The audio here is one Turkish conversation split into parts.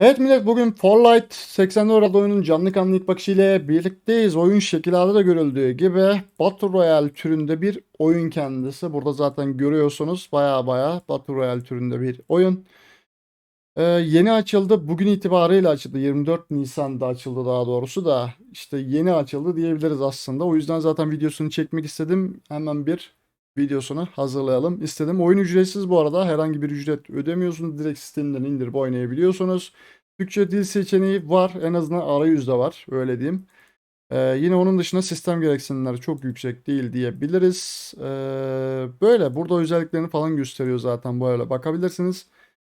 Evet millet bugün Fortnite 84 adlı oyunun canlı kanlı ilk bakışı birlikteyiz. Oyun şekillerde de görüldüğü gibi Battle Royale türünde bir oyun kendisi. Burada zaten görüyorsunuz baya baya Battle Royale türünde bir oyun. Ee, yeni açıldı. Bugün itibariyle açıldı. 24 Nisan'da açıldı daha doğrusu da. işte yeni açıldı diyebiliriz aslında. O yüzden zaten videosunu çekmek istedim. Hemen bir videosunu hazırlayalım istedim. Oyun ücretsiz bu arada. Herhangi bir ücret ödemiyorsunuz. Direkt sistemden indirip oynayabiliyorsunuz. Türkçe dil seçeneği var. En azından arayüzde var. Öyle diyeyim. Ee, yine onun dışında sistem gereksinimleri çok yüksek değil diyebiliriz. Ee, böyle. Burada özelliklerini falan gösteriyor zaten böyle. Bakabilirsiniz.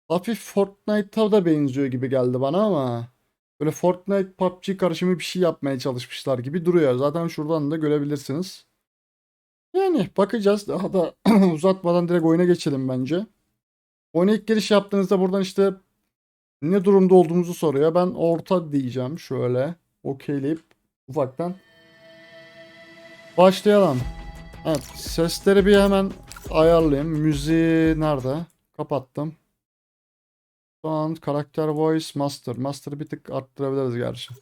Hafif Fortnite'a da benziyor gibi geldi bana ama böyle Fortnite PUBG karışımı bir şey yapmaya çalışmışlar gibi duruyor. Zaten şuradan da görebilirsiniz. Yani bakacağız. Daha da uzatmadan direkt oyuna geçelim bence. Oyuna ilk giriş yaptığınızda buradan işte ne durumda olduğumuzu soruyor. Ben orta diyeceğim şöyle. Okeyleyip ufaktan başlayalım. Evet sesleri bir hemen ayarlayayım. Müziği nerede? Kapattım. Sound, karakter voice, master. Master'ı bir tık arttırabiliriz gerçi.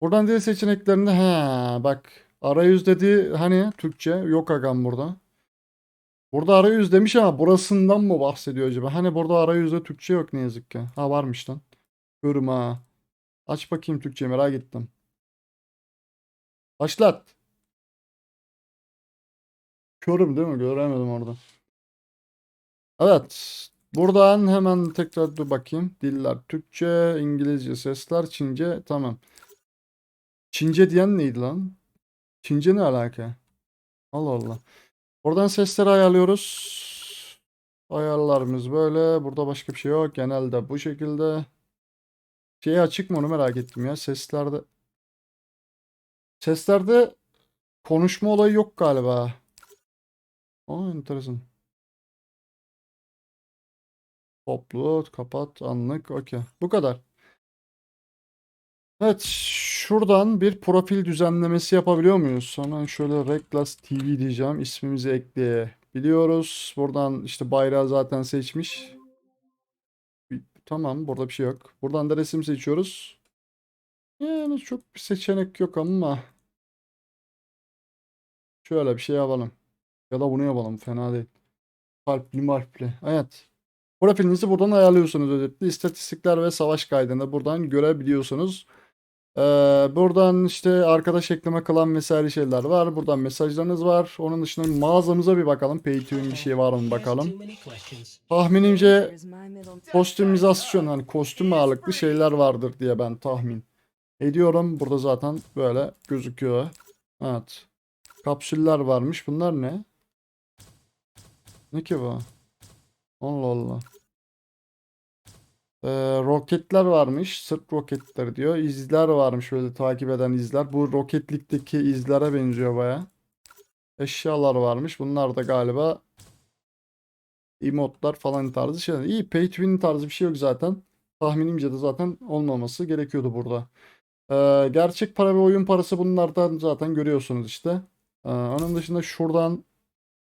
Buradan dil seçeneklerinde he bak arayüz dediği hani Türkçe yok agam burada. Burada arayüz demiş ama burasından mı bahsediyor acaba? Hani burada arayüzde Türkçe yok ne yazık ki. Ha varmış lan. Görüm. Aç bakayım Türkçe merak ettim. Başlat. Körüm değil mi? Göremedim orada. Evet. Buradan hemen tekrar dur bakayım. Diller Türkçe, İngilizce sesler, Çince. Tamam. Çince diyen neydi lan? Çince ne alaka? Allah Allah. Oradan sesleri ayarlıyoruz. Ayarlarımız böyle. Burada başka bir şey yok. Genelde bu şekilde. Şey açık mı onu merak ettim ya. Seslerde. Seslerde konuşma olayı yok galiba. Aa enteresan. Toplu, kapat, anlık. Okey. Bu kadar. Evet, şuradan bir profil düzenlemesi yapabiliyor muyuz? Hemen şöyle Reckless TV diyeceğim. İsmimizi ekleyebiliyoruz. Buradan işte bayrağı zaten seçmiş. Tamam, burada bir şey yok. Buradan da resim seçiyoruz. Yani çok bir seçenek yok ama şöyle bir şey yapalım. Ya da bunu yapalım. Fena değil. Kalpli marpli. Evet. Profilinizi buradan ayarlıyorsunuz özetle. İstatistikler ve savaş kaydını buradan görebiliyorsunuz. Ee, buradan işte arkadaş ekleme kalan vesaire şeyler var. Buradan mesajlarınız var. Onun dışında mağazamıza bir bakalım. Pay to win bir şey var mı bakalım. Tahminimce kostümizasyon hani kostüm ağırlıklı şeyler vardır diye ben tahmin ediyorum. Burada zaten böyle gözüküyor. Evet. Kapsüller varmış. Bunlar ne? Ne ki bu? Allah Allah. Ee, roketler varmış. Sırt roketleri diyor. İzler varmış böyle takip eden izler. Bu roketlikteki izlere benziyor baya. Eşyalar varmış. Bunlar da galiba emotlar falan tarzı şeyler. İyi pay to win tarzı bir şey yok zaten. Tahminimce de zaten olmaması gerekiyordu burada. Ee, gerçek para ve oyun parası bunlardan zaten görüyorsunuz işte. Ee, onun dışında şuradan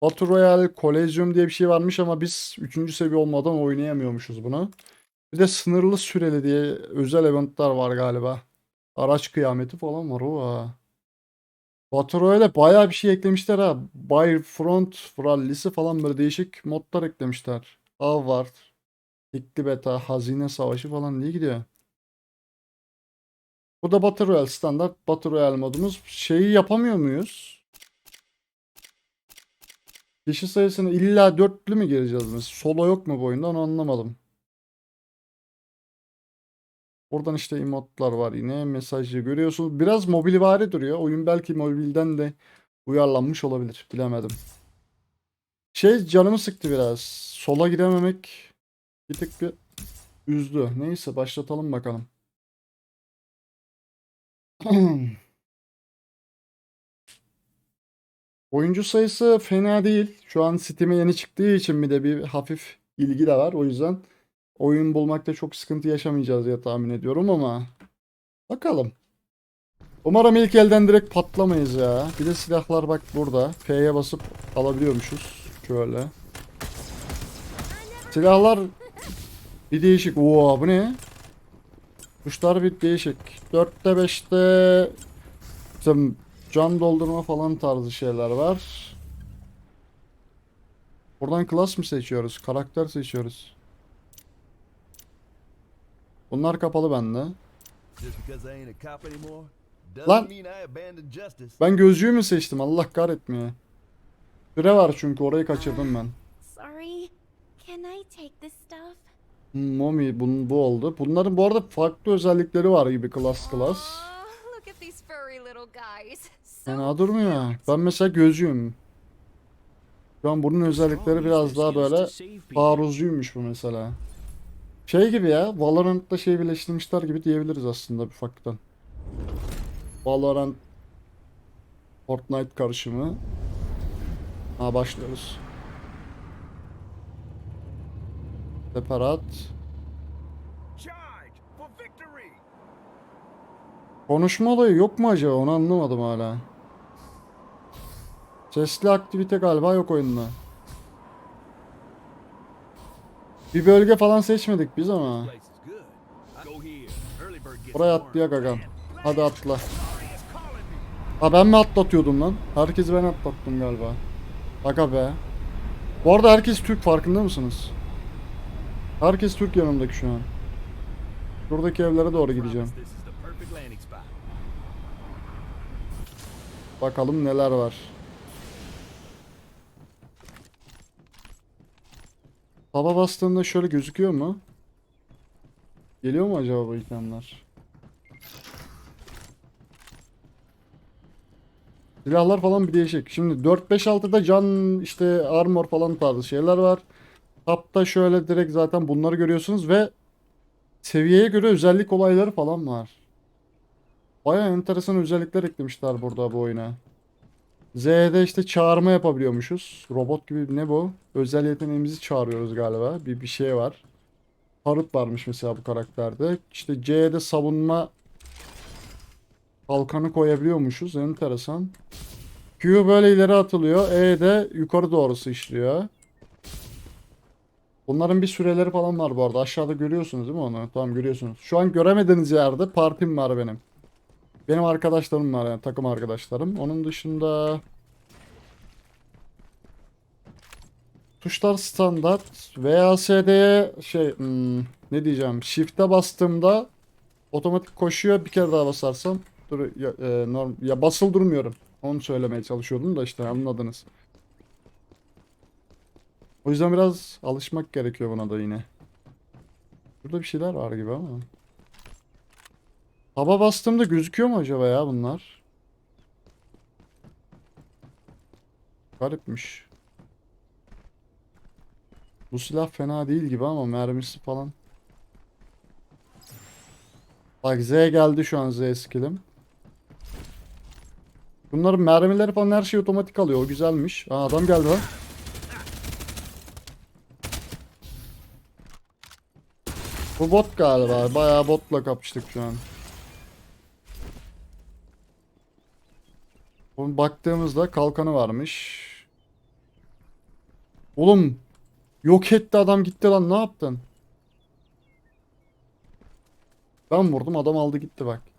Battle Royale Collegium diye bir şey varmış ama biz 3. seviye olmadan oynayamıyormuşuz bunu. Bir de sınırlı süreli diye özel eventler var galiba. Araç kıyameti falan var o ha. Battle Royale bayağı bir şey eklemişler ha. Bayfront rallisi falan böyle değişik modlar eklemişler. Av var. İkli beta, hazine savaşı falan diye gidiyor. Bu da Battle Royale standart Battle Royale modumuz. Şeyi yapamıyor muyuz? Kişi sayısını illa dörtlü mü gireceğiz mesela? Solo yok mu bu oyunda onu anlamadım. Buradan işte emotlar var yine. Mesajı görüyorsunuz. Biraz mobilvari duruyor. Oyun belki mobilden de uyarlanmış olabilir. Bilemedim. Şey canımı sıktı biraz. Sola girememek bir tık bir üzdü. Neyse başlatalım bakalım. Oyuncu sayısı fena değil. Şu an Steam'e yeni çıktığı için bir de bir hafif ilgi de var. O yüzden oyun bulmakta çok sıkıntı yaşamayacağız diye tahmin ediyorum ama bakalım. Umarım ilk elden direkt patlamayız ya. Bir de silahlar bak burada. F'ye basıp alabiliyormuşuz. Şöyle. Silahlar bir değişik. Oo bu ne? Kuşlar bir değişik. 4'te 5'te işte can doldurma falan tarzı şeyler var. Buradan klas mı seçiyoruz? Karakter seçiyoruz. Bunlar kapalı bende. Lan. Ben gözlüğü mü seçtim? Allah kahretmiyor. Süre var çünkü orayı kaçırdım ben. Hmm, Momi bunun bu oldu. Bunların bu arada farklı özellikleri var gibi klas klas. So Fena durmuyor. Ben mesela gözcüyüm. Şu an bunun özellikleri biraz daha böyle taarruzcuymuş bu mesela. Şey gibi ya, Valorant'ta şey birleştirmişler gibi diyebiliriz aslında bir ufaktan. Valorant Fortnite karışımı. Ha başlıyoruz. Separat. Konuşma olayı yok mu acaba? Onu anlamadım hala. Sesli aktivite galiba yok oyunda. Bir bölge falan seçmedik biz ama. The atlayak agam. Hadi atla. Ha ben mi atlatıyordum lan? Herkesi ben atlattım galiba. Aga be. Bu arada herkes Türk farkında mısınız? Herkes Türk yanımdaki şu an. Şuradaki evlere doğru gideceğim. Bakalım neler var. Taba bastığında şöyle gözüküyor mu? Geliyor mu acaba bu itemler? Silahlar falan bir değişik. Şimdi 4-5-6'da can işte armor falan tarzı şeyler var. Tapta şöyle direkt zaten bunları görüyorsunuz ve seviyeye göre özellik olayları falan var. Baya enteresan özellikler eklemişler burada bu oyuna. Z'de işte çağırma yapabiliyormuşuz. Robot gibi ne bu? Özel yeteneğimizi çağırıyoruz galiba. Bir bir şey var. Harut varmış mesela bu karakterde. İşte C'de savunma kalkanı koyabiliyormuşuz. Enteresan. Q böyle ileri atılıyor. E de yukarı doğrusu işliyor. Bunların bir süreleri falan var bu arada. Aşağıda görüyorsunuz değil mi onu? Tamam görüyorsunuz. Şu an göremediğiniz yerde partim var benim. Benim arkadaşlarım var yani takım arkadaşlarım. Onun dışında tuşlar standart. VASD'ye şey hmm, ne diyeceğim? Shift'e bastığımda otomatik koşuyor. Bir kere daha basarsam dur ya, e, norm, ya basılı durmuyorum. Onu söylemeye çalışıyordum da işte anladınız. O yüzden biraz alışmak gerekiyor buna da yine. Burada bir şeyler var gibi ama. Taba bastığımda gözüküyor mu acaba ya bunlar? Garipmiş. Bu silah fena değil gibi ama mermisi falan. Bak Z geldi şu an Z skill'im. Bunların mermileri falan her şey otomatik alıyor. O güzelmiş. Aa adam geldi lan. Bu bot galiba. Bayağı botla kapıştık şu an. Baktığımızda kalkanı varmış. Oğlum yok etti adam gitti lan ne yaptın? Ben vurdum adam aldı gitti bak.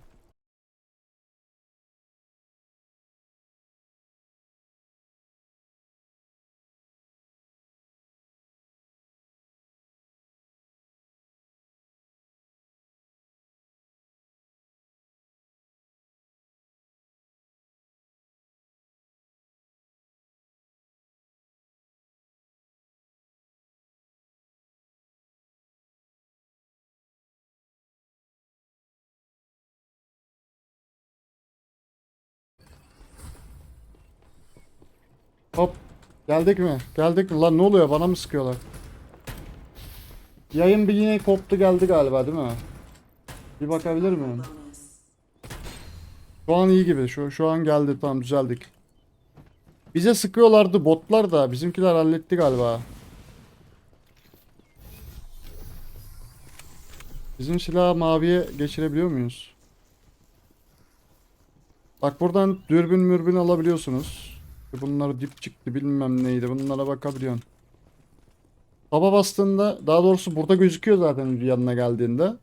Hop. Geldik mi? Geldik mi? Lan ne oluyor? Bana mı sıkıyorlar? Yayın bir yine koptu geldi galiba değil mi? Bir bakabilir miyim? Şu an iyi gibi. Şu, şu an geldi. Tamam düzeldik. Bize sıkıyorlardı botlar da. Bizimkiler halletti galiba. Bizim silahı maviye geçirebiliyor muyuz? Bak buradan dürbün mürbün alabiliyorsunuz. Bunlar dip çıktı bilmem neydi. Bunlara bakabiliyorsun. Taba bastığında daha doğrusu burada gözüküyor zaten yanına geldiğinde.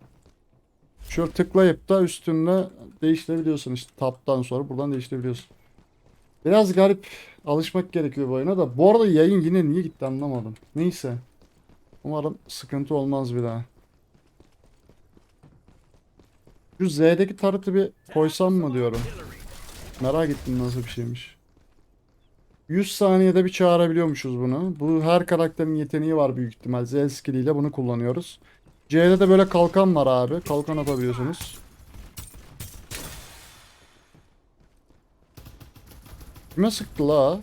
Şöyle tıklayıp da üstünde değiştirebiliyorsun işte taptan sonra buradan değiştirebiliyorsun. Biraz garip alışmak gerekiyor bu oyuna da. Bu arada yayın yine niye gitti anlamadım. Neyse. Umarım sıkıntı olmaz bir daha. Şu Z'deki tarıtı bir koysam mı diyorum. Merak ettim nasıl bir şeymiş. 100 saniyede bir çağırabiliyormuşuz bunu. Bu her karakterin yeteneği var büyük ihtimal. Z skilliyle bunu kullanıyoruz. C'de de böyle kalkan var abi. Kalkan atabiliyorsunuz. Kime sıktı la?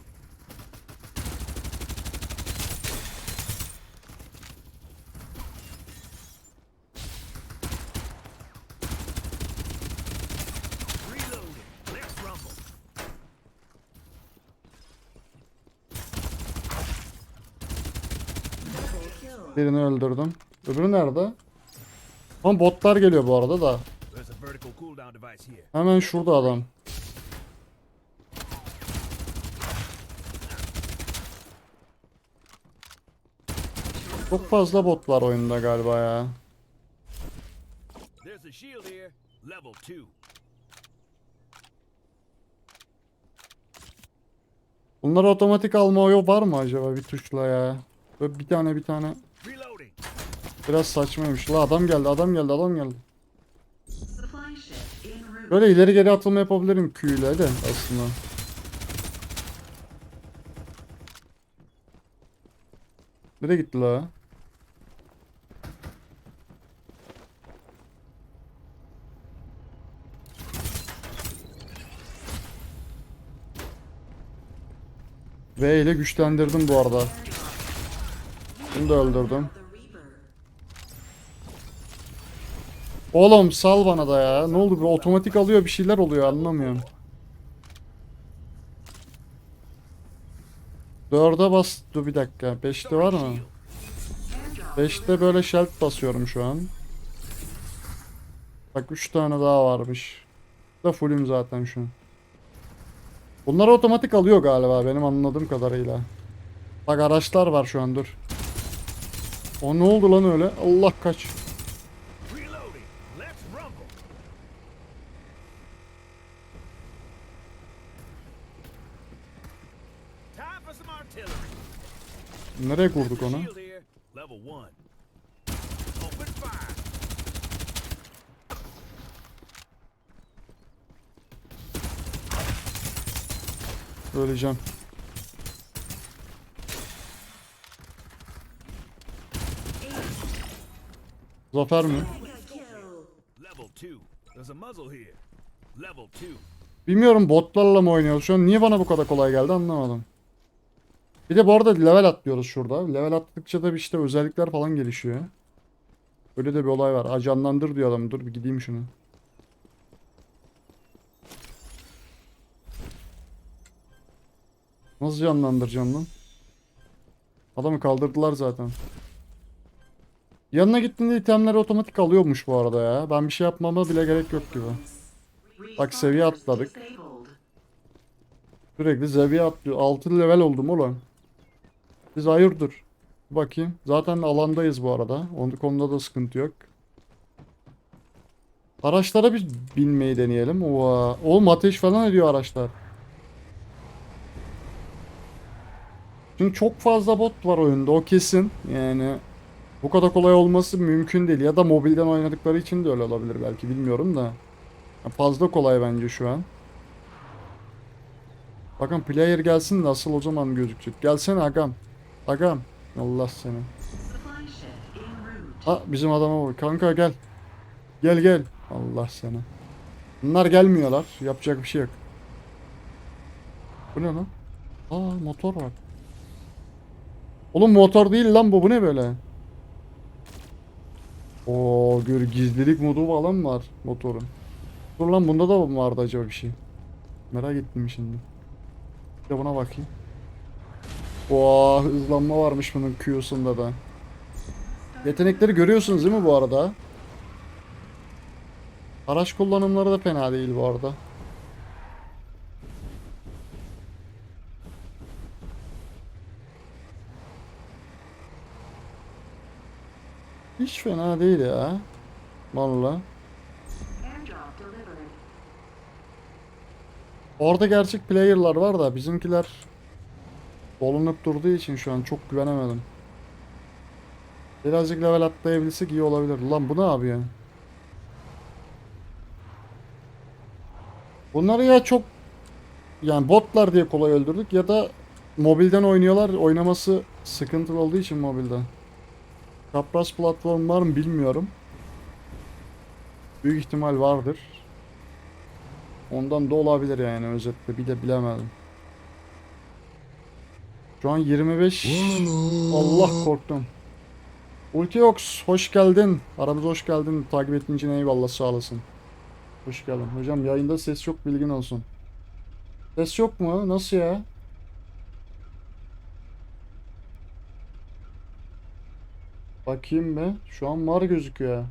Birini öldürdüm. Öbürü nerede? Ama botlar geliyor bu arada da. Hemen şurada adam. Çok fazla bot var oyunda galiba ya. Bunlar otomatik alma oyu var mı acaba bir tuşla ya? Böyle bir tane bir tane. Biraz saçmaymış. La adam geldi adam geldi adam geldi. Böyle ileri geri atılma yapabilirim Q ile de aslında. Nereye gitti la? V ile güçlendirdim bu arada. Bunu da öldürdüm. The Reaper. Oğlum sal bana da ya. Ne oldu? Bir otomatik alıyor bir şeyler oluyor anlamıyorum. Dörde bas. Dur bir dakika. Beşte var mı? Beşte böyle şelt basıyorum şu an. Bak üç tane daha varmış. Da fullüm zaten şu an. Bunlar otomatik alıyor galiba benim anladığım kadarıyla. Bak araçlar var şu an dur. O ne oldu lan öyle? Allah kaç. Nereye kurduk onu? Öleceğim. Zafer mi? Bilmiyorum botlarla mı oynuyoruz şu an? Niye bana bu kadar kolay geldi anlamadım. Bir de bu arada level atlıyoruz şurada. Level attıkça da işte özellikler falan gelişiyor. Öyle de bir olay var. Ha diyor adam. Dur bir gideyim şunu. Nasıl canlandıracağım lan? Adamı kaldırdılar zaten. Yanına gittiğinde itemleri otomatik alıyormuş bu arada ya. Ben bir şey yapmama bile gerek yok gibi. Bak seviye atladık. Sürekli seviye atlıyor. 6 level oldum ulan. Biz hayırdır. Bakayım. Zaten alandayız bu arada. Onun konuda da sıkıntı yok. Araçlara bir binmeyi deneyelim. Oha. Oğlum ateş falan ediyor araçlar. Çünkü çok fazla bot var oyunda. O kesin. Yani bu kadar kolay olması mümkün değil. Ya da mobilden oynadıkları için de öyle olabilir belki. Bilmiyorum da. Ya Fazla kolay bence şu an. Bakın player gelsin de asıl o zaman gözükecek. Gelsene agam. Agam. Allah seni. Ha bizim adama bak. Kanka gel. Gel gel. Allah seni. Bunlar gelmiyorlar. Yapacak bir şey yok. Bu ne lan? Aa motor var. Oğlum motor değil lan bu. Bu ne böyle? Oo gör gizlilik modu falan var motorun. Dur lan bunda da mı vardı acaba bir şey? Merak ettim şimdi. Bir de buna bakayım. Oha hızlanma varmış bunun Q'sunda da. Yetenekleri görüyorsunuz değil mi bu arada? Araç kullanımları da fena değil bu arada. Hiç fena değil ya. Valla. Orada gerçek player'lar var da bizimkiler dolunup durduğu için şu an çok güvenemedim. Birazcık level atlayabilsek iyi olabilir. Lan bu ne yapıyor? Bunları ya çok yani botlar diye kolay öldürdük ya da mobilden oynuyorlar. Oynaması sıkıntılı olduğu için mobilde. Çapraz platform var mı bilmiyorum. Büyük ihtimal vardır. Ondan da olabilir yani özetle bir de bilemedim. Şu an 25 Allah korktum. Ultiox hoş geldin. Aramıza hoş geldin. Takip ettiğin için eyvallah sağ olasın. Hoş geldin. Hocam yayında ses yok bilgin olsun. Ses yok mu? Nasıl ya? Bakayım be. Şu an var gözüküyor.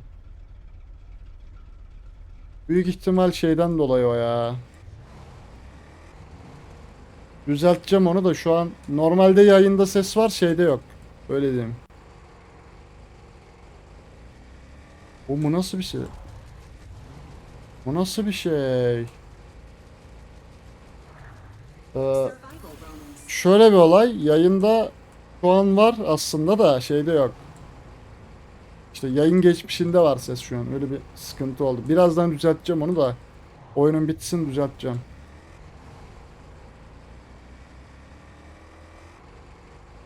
Büyük ihtimal şeyden dolayı o ya. Düzelteceğim onu da şu an normalde yayında ses var şeyde yok. Öyle diyeyim. Bu bu nasıl bir şey? Bu nasıl bir şey? Ee, şöyle bir olay. Yayında şu an var aslında da şeyde yok. İşte yayın geçmişinde var ses şu an. Öyle bir sıkıntı oldu. Birazdan düzelteceğim onu da. Oyunun bitsin düzelteceğim.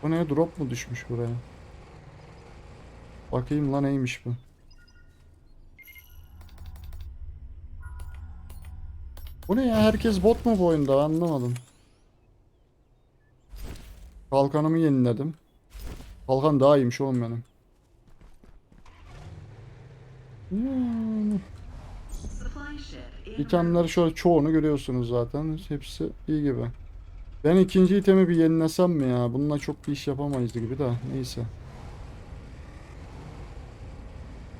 Bu ne? Drop mu düşmüş buraya? Bakayım lan neymiş bu? Bu ne ya? Herkes bot mu bu oyunda? Anlamadım. Kalkanımı yeniledim. Kalkan daha iyiymiş oğlum benim. Hmm. İtemleri şöyle çoğunu görüyorsunuz zaten. Hepsi iyi gibi. Ben ikinci itemi bir yenilesem mi ya? Bununla çok bir iş yapamayız gibi de. Neyse.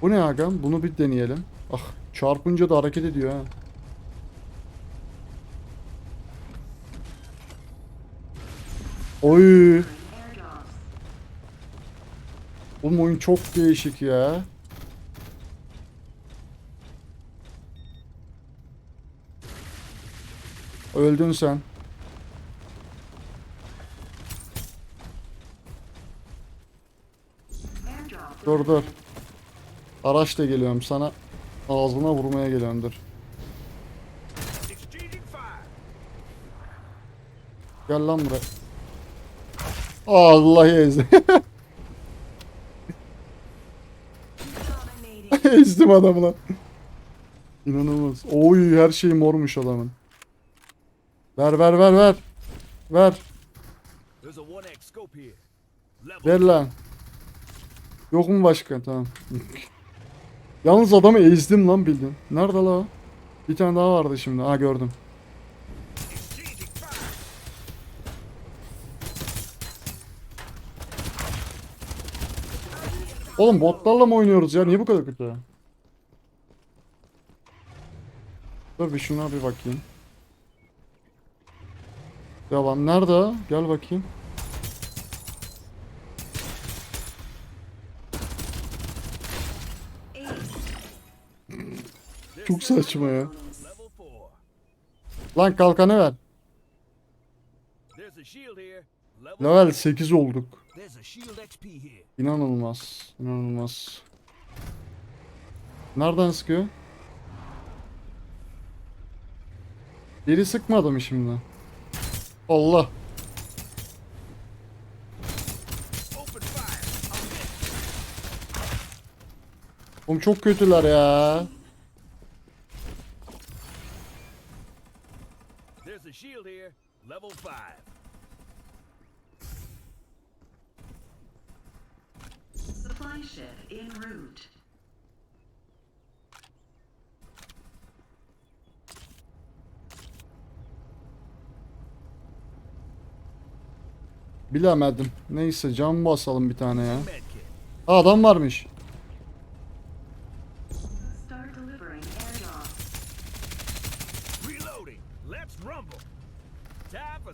Bu ne agam? Bunu bir deneyelim. Ah çarpınca da hareket ediyor ha. Oy. Oğlum oyun çok değişik ya. Öldün sen. Dur dur. Araçla geliyorum sana. Ağzına vurmaya geliyorum dur. Gel lan buraya. Allah ezdi. Ezdim adamı lan. İnanılmaz. Oy her şey mormuş adamın. Ver ver ver ver. Ver. There's a 1x scope here. Level Ver lan. Yok mu başka? Tamam. Yalnız adamı ezdim lan bildin. Nerede la? Bir tane daha vardı şimdi. Ha gördüm. Oğlum botlarla mı oynuyoruz ya? Niye bu kadar kötü? Dur bir şuna bir bakayım. Devam. Nerede? o? Gel bakayım. Çok saçma ya. Bonus. level 4. Lan kalkanı ver. Level Level 8 olduk. İnanılmaz. İnanılmaz. Nereden sıkıyor? Biri sıkmadı mı şimdi? Allah. Oğlum çok kötüler ya. A shield here. Level 5. Supply ship en route. Bilemedim. Neyse cam basalım bir tane ya. Adam varmış.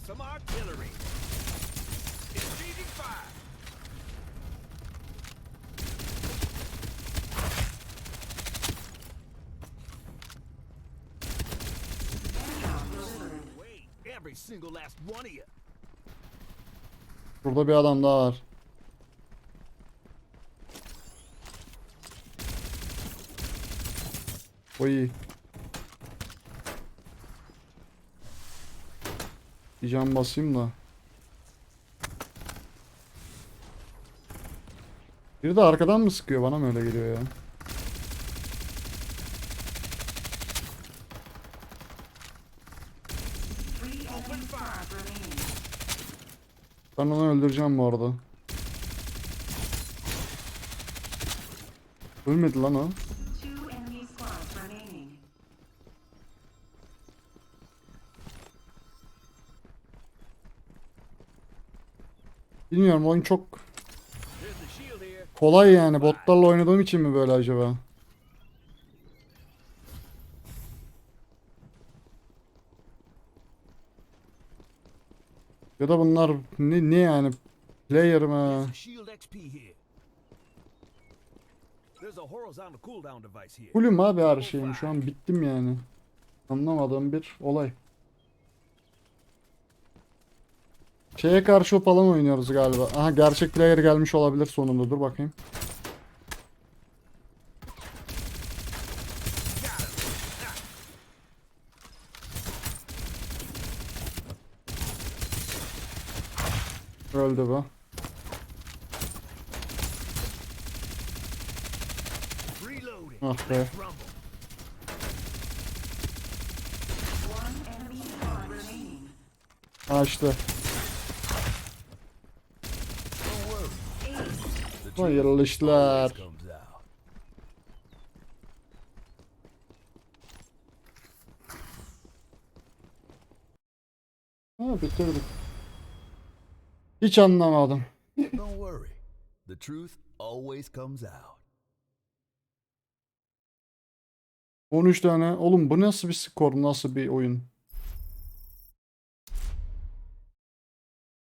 Some artillery. Exchanging fire. Every single last one of you. Burada bir adam daha var. Oy. Bir can basayım da. Biri de arkadan mı sıkıyor? Bana mı öyle geliyor ya? Ben onu öldüreceğim bu arada. Ölmedi lan o. Bilmiyorum oyun çok kolay yani. Botlarla oynadığım için mi böyle acaba? Ya da bunlar ne, ne yani? Player mı? Fullüm abi her şeyim. Şu an bittim yani. Anlamadığım bir olay. Şeye karşı falan oynuyoruz galiba. Aha gerçek player gelmiş olabilir sonunda. Dur bakayım. Öldü bu. Ah be. Rumble. One enemy squad remaining. Ha işte. Don't worry. The Hayırlı işler. Ha bitirdik. Hiç anlamadım. Don't worry. The truth always comes out. 13 tane. Oğlum bu nasıl bir skor? Nasıl bir oyun?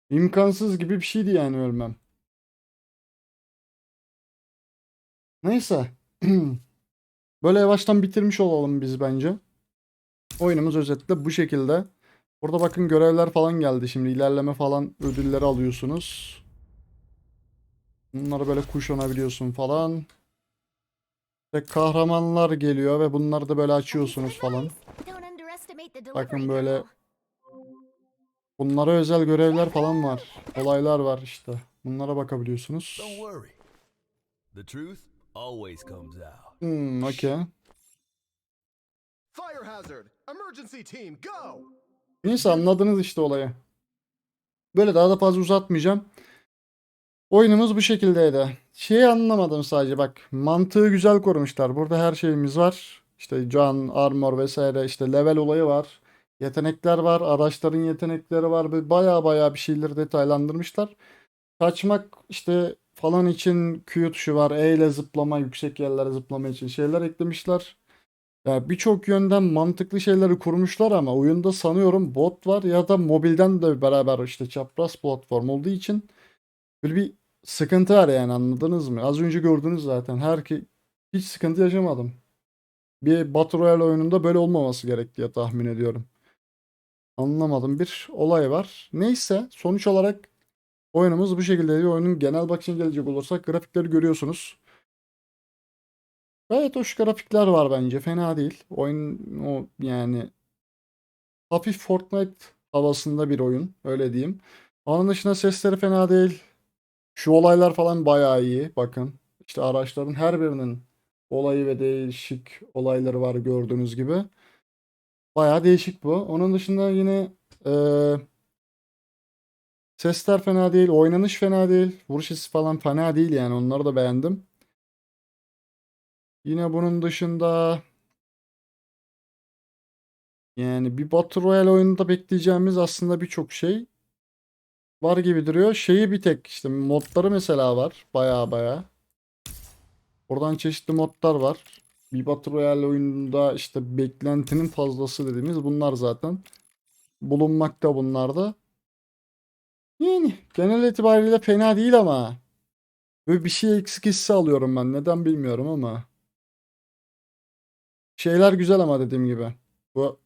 İmkansız gibi bir şeydi yani ölmem. Neyse. Böyle yavaştan bitirmiş olalım biz bence. Oyunumuz özetle bu şekilde. Burada bakın görevler falan geldi şimdi. ilerleme falan ödülleri alıyorsunuz. Bunları böyle kuşanabiliyorsun falan. Ve kahramanlar geliyor ve bunları da böyle açıyorsunuz falan. Bakın böyle. Bunlara özel görevler falan var. Olaylar var işte. Bunlara bakabiliyorsunuz. Always comes out. Hmm, okey. Fire hazard! Emergency team, go! Neyse anladınız işte olayı. Böyle daha da fazla uzatmayacağım. Oyunumuz bu şekildeydi. Şeyi anlamadım sadece bak. Mantığı güzel korumuşlar. Burada her şeyimiz var. İşte can, armor vesaire işte level olayı var. Yetenekler var. Araçların yetenekleri var. Böyle Baya baya bir şeyleri detaylandırmışlar. Kaçmak işte falan için Q tuşu var. E ile zıplama, yüksek yerlere zıplama için şeyler eklemişler. Ya birçok yönden mantıklı şeyleri kurmuşlar ama oyunda sanıyorum bot var ya da mobilden de beraber işte çapraz platform olduğu için böyle bir sıkıntı var yani anladınız mı? Az önce gördünüz zaten. Her ki hiç sıkıntı yaşamadım. Bir Battle Royale oyununda böyle olmaması gerek diye tahmin ediyorum. Anlamadım bir olay var. Neyse sonuç olarak oyunumuz bu şekilde. Oyunun genel bakışına gelecek olursak grafikleri görüyorsunuz. Gayet hoş grafikler var bence. Fena değil. Oyun o yani hafif Fortnite havasında bir oyun. Öyle diyeyim. Onun dışında sesleri fena değil. Şu olaylar falan bayağı iyi. Bakın. İşte araçların her birinin olayı ve değişik olayları var gördüğünüz gibi. Bayağı değişik bu. Onun dışında yine eee, sesler fena değil. Oynanış fena değil. Vuruş hissi falan fena değil yani. Onları da beğendim. Yine bunun dışında yani bir Battle Royale oyununda bekleyeceğimiz aslında birçok şey var gibi duruyor. Şeyi bir tek işte modları mesela var. Baya baya. Oradan çeşitli modlar var. Bir Battle Royale oyununda işte beklentinin fazlası dediğimiz bunlar zaten. Bulunmakta bunlarda. Yani genel itibariyle fena değil ama. Böyle bir şey eksik hissi alıyorum ben. Neden bilmiyorum ama. Şeyler güzel ama dediğim gibi. Bu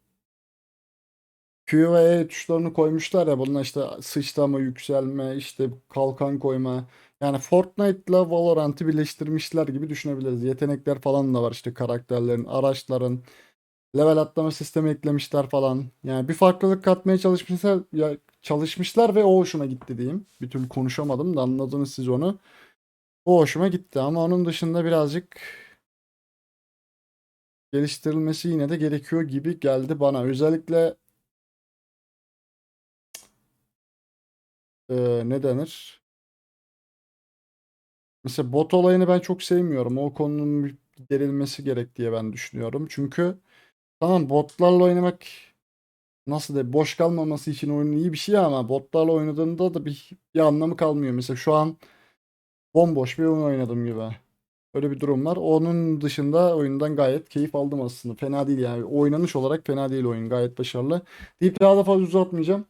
Q ve E tuşlarını koymuşlar ya bununla işte sıçrama, yükselme, işte kalkan koyma. Yani Fortnite'la Valorant'ı birleştirmişler gibi düşünebiliriz. Yetenekler falan da var işte karakterlerin, araçların, level atlama sistemi eklemişler falan. Yani bir farklılık katmaya çalışmışlar, ya çalışmışlar ve o hoşuma gitti diyeyim. Bir türlü konuşamadım da anladınız siz onu. O hoşuma gitti ama onun dışında birazcık geliştirilmesi yine de gerekiyor gibi geldi bana. Özellikle eee, ne denir? Mesela bot olayını ben çok sevmiyorum. O konunun giderilmesi gerek diye ben düşünüyorum. Çünkü tamam botlarla oynamak nasıl de boş kalmaması için oyunun iyi bir şey ama botlarla oynadığında da bir, bir anlamı kalmıyor. Mesela şu an bomboş bir oyun oynadım gibi. Öyle bir durum var. Onun dışında oyundan gayet keyif aldım aslında. Fena değil yani. Oynanış olarak fena değil oyun. Gayet başarılı. Deyip daha da fazla uzatmayacağım.